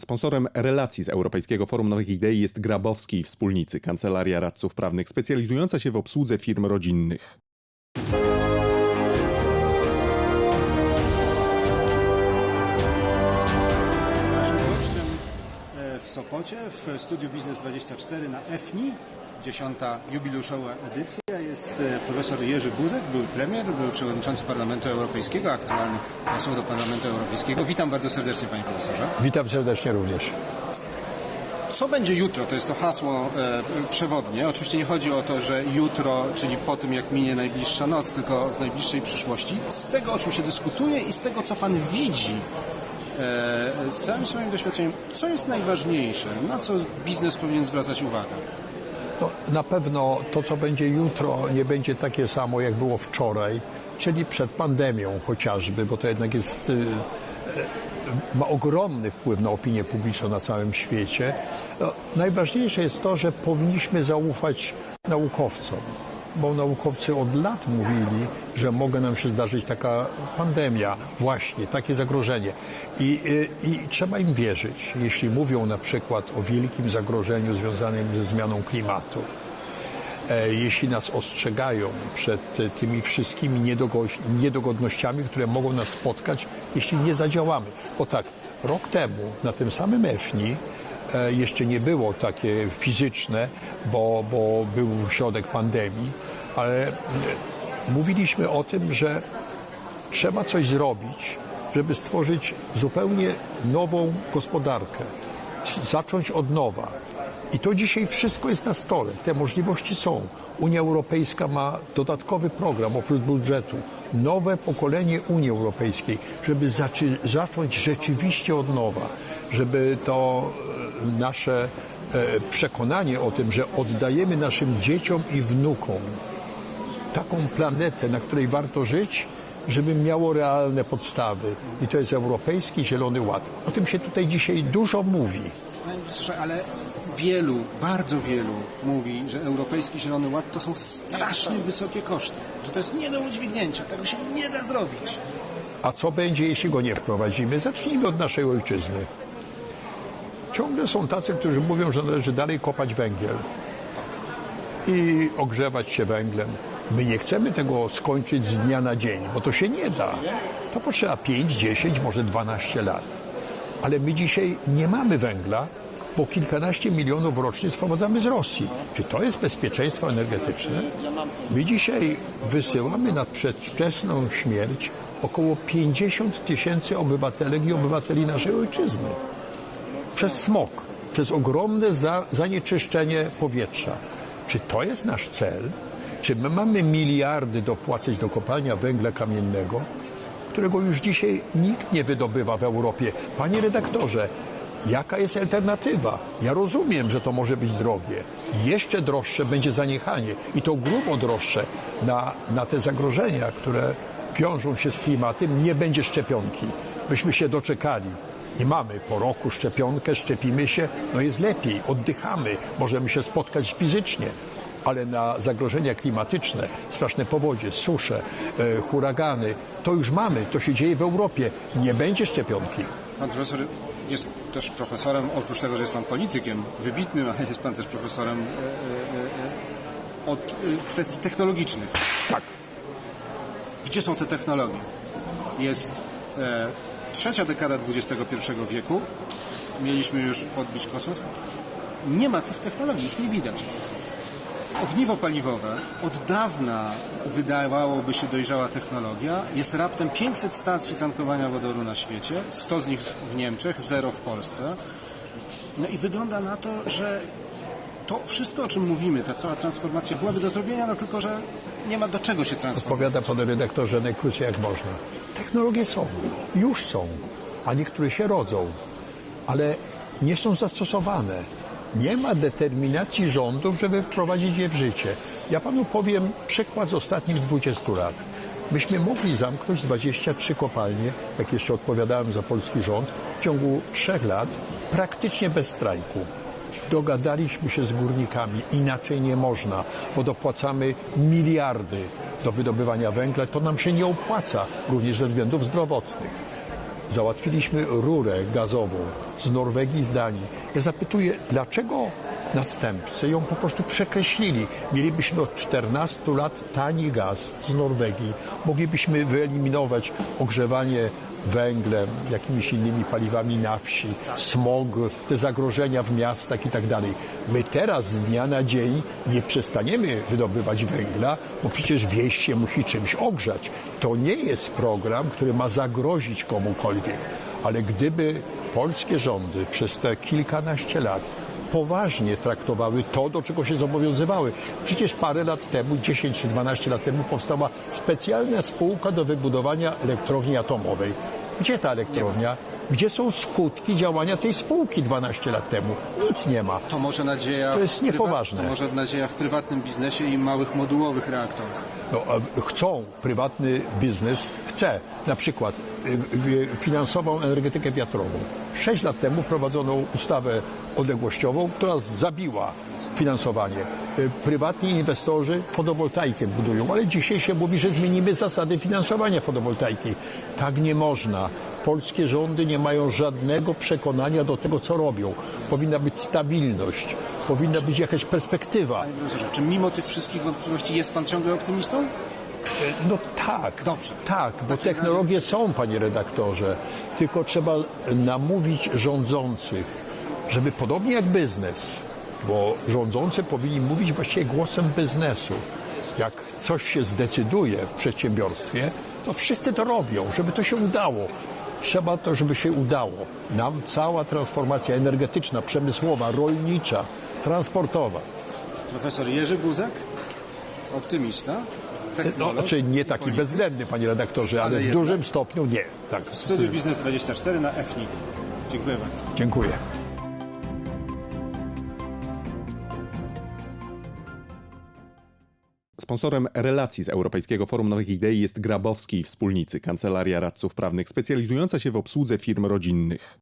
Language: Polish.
Sponsorem relacji z Europejskiego Forum Nowych Idei jest Grabowski i Wspólnicy, kancelaria radców prawnych specjalizująca się w obsłudze firm rodzinnych. Naszym gościem e, w Sopocie, w studiu Biznes 24 na EFNI, dziesiąta jubileuszowa edycja, jest e, profesor Jerzy Buzek, był premier, był przewodniczący Parlamentu Europejskiego, aktualny poseł do Parlamentu Europejskiego. Witam bardzo serdecznie panie profesorze. Witam serdecznie również. Co będzie jutro? To jest to hasło e, przewodnie. Oczywiście nie chodzi o to, że jutro, czyli po tym jak minie najbliższa noc, tylko w najbliższej przyszłości. Z tego, o czym się dyskutuje i z tego, co pan widzi e, z całym swoim doświadczeniem, co jest najważniejsze? Na co biznes powinien zwracać uwagę? No, na pewno to, co będzie jutro, nie będzie takie samo, jak było wczoraj, czyli przed pandemią chociażby, bo to jednak jest, y, y, ma ogromny wpływ na opinię publiczną na całym świecie. No, najważniejsze jest to, że powinniśmy zaufać naukowcom, bo naukowcy od lat mówili, że mogę nam się zdarzyć taka pandemia, właśnie takie zagrożenie. I, y, I trzeba im wierzyć, jeśli mówią na przykład o wielkim zagrożeniu związanym ze zmianą klimatu. E, Jeśli nas ostrzegają przed tymi wszystkimi niedogo- niedogodnościami, które mogą nas spotkać, jeśli nie zadziałamy. Bo tak, rok temu na tym samym EFNI jeszcze nie było takie fizyczne, bo, bo był środek pandemii, ale e, mówiliśmy o tym, że trzeba coś zrobić, żeby stworzyć zupełnie nową gospodarkę, zacząć od nowa. I to dzisiaj wszystko jest na stole, te możliwości są. Unia Europejska ma dodatkowy program oprócz budżetu, nowe pokolenie Unii Europejskiej, żeby zacząć rzeczywiście od nowa, żeby to e, nasze e, przekonanie o tym, że oddajemy naszym dzieciom i wnukom taką planetę, na której warto żyć, żeby miało realne podstawy. I to jest Europejski Zielony Ład. O tym się tutaj dzisiaj dużo mówi. Ale wielu, bardzo wielu mówi, że Europejski Zielony Ład to są strasznie wysokie koszty, że to jest nie do udźwignięcia, tego się nie da zrobić. A co będzie, jeśli go nie wprowadzimy? Zacznijmy od naszej ojczyzny. Ciągle są tacy, którzy mówią, że należy dalej kopać węgiel i ogrzewać się węglem. My nie chcemy tego skończyć z dnia na dzień, bo to się nie da. To potrzeba 5, 10, może 12 lat. Ale my dzisiaj nie mamy węgla, bo kilkanaście milionów rocznie sprowadzamy z Rosji. Czy to jest bezpieczeństwo energetyczne? My dzisiaj wysyłamy na przedwczesną śmierć około 50 tysięcy obywatelek i obywateli naszej ojczyzny przez smog, przez ogromne za, zanieczyszczenie powietrza. Czy to jest nasz cel? Czy my mamy miliardy dopłacać do kopalnia węgla kamiennego, którego już dzisiaj nikt nie wydobywa w Europie? Panie redaktorze, jaka jest alternatywa? Ja rozumiem, że to może być drogie. Jeszcze droższe będzie zaniechanie i to grubo droższe na, na te zagrożenia, które wiążą się z klimatem. Nie będzie szczepionki. Myśmy się doczekali. Nie mamy po roku szczepionkę, szczepimy się, no jest lepiej, oddychamy, możemy się spotkać fizycznie, ale na zagrożenia klimatyczne, straszne powodzie, susze, e, huragany, to już mamy, to się dzieje w Europie. Nie będzie szczepionki. Pan profesor jest też profesorem, oprócz tego, że jest pan politykiem wybitnym, ale jest pan też profesorem e, e, od kwestii technologicznych. Tak. Gdzie są te technologie? Jest trzecia dekada XXI wieku. Mieliśmy już podbić kosmos. Nie ma tych technologii, ich nie widać. Ogniwo paliwowe od dawna wydawałoby się dojrzała technologia. Jest raptem 500 stacji tankowania wodoru na świecie, 100 z nich w Niemczech, zero w Polsce. No i wygląda na to, że to wszystko, o czym mówimy, ta cała transformacja byłaby do zrobienia, no tylko, że nie ma do czego się transformować. Odpowiada pan redaktorze najkrócej jak można. Technologie są, już są, a niektóre się rodzą, ale nie są zastosowane. Nie ma determinacji rządów, żeby wprowadzić je w życie. Ja panu powiem przykład z ostatnich 20 lat. Myśmy mogli zamknąć 23 kopalnie, jak jeszcze odpowiadałem za polski rząd, w ciągu trzech lat, praktycznie bez strajku. Dogadaliśmy się z górnikami, inaczej nie można, bo dopłacamy miliardy do wydobywania węgla, to nam się nie opłaca, również ze względów zdrowotnych. Załatwiliśmy rurę gazową z Norwegii i z Danii. Ja zapytuję, dlaczego następcy ją po prostu przekreślili? Mielibyśmy od 14 lat tani gaz z Norwegii. Moglibyśmy wyeliminować ogrzewanie węglem, jakimiś innymi paliwami na wsi, smog, te zagrożenia w miastach i tak dalej. My teraz z dnia na dzień nie przestaniemy wydobywać węgla, bo przecież wieś się musi czymś ogrzać. To nie jest program, który ma zagrozić komukolwiek, ale gdyby polskie rządy przez te kilkanaście lat poważnie traktowały to, do czego się zobowiązywały. Przecież parę lat temu, 10 czy 12 lat temu powstała specjalna spółka do wybudowania elektrowni atomowej. Gdzie ta elektrownia? Gdzie są skutki działania tej spółki 12 lat temu? Nic nie ma. To może nadzieja... To jest niepoważne. To może nadzieja w prywatnym biznesie i małych modułowych reaktorach. No, chcą, prywatny biznes chce na przykład y, y, finansową energetykę wiatrową. Sześć lat temu wprowadzono ustawę odległościową, która zabiła finansowanie. Y, Prywatni inwestorzy fotowoltaikę budują, ale dzisiaj się mówi, że zmienimy zasady finansowania fotowoltaiki. Tak nie można. Polskie rządy nie mają żadnego przekonania do tego, co robią. Powinna być stabilność, powinna być jakaś perspektywa. Panie profesorze, czy mimo tych wszystkich wątpliwości jest pan ciągle optymistą? No tak. Dobrze. Tak, bo technologie są, panie redaktorze. Tylko trzeba namówić rządzących, żeby podobnie jak biznes, bo rządzący powinni mówić właściwie głosem biznesu. Jak coś się zdecyduje w przedsiębiorstwie, to wszyscy to robią, żeby to się udało. Trzeba to, żeby się udało. Nam cała transformacja energetyczna, przemysłowa, rolnicza, transportowa. Profesor Jerzy Buzek, optymista, No, technolog, znaczy nie taki polityk. bezwzględny, panie redaktorze, ale, Ale w jednak. dużym stopniu nie. Tak. Studiuj Biznes 24 na FNIK. Dziękuję bardzo. Dziękuję. Sponsorem relacji z Europejskiego Forum Nowych Idei jest Grabowski i Wspólnicy, kancelaria radców prawnych specjalizująca się w obsłudze firm rodzinnych.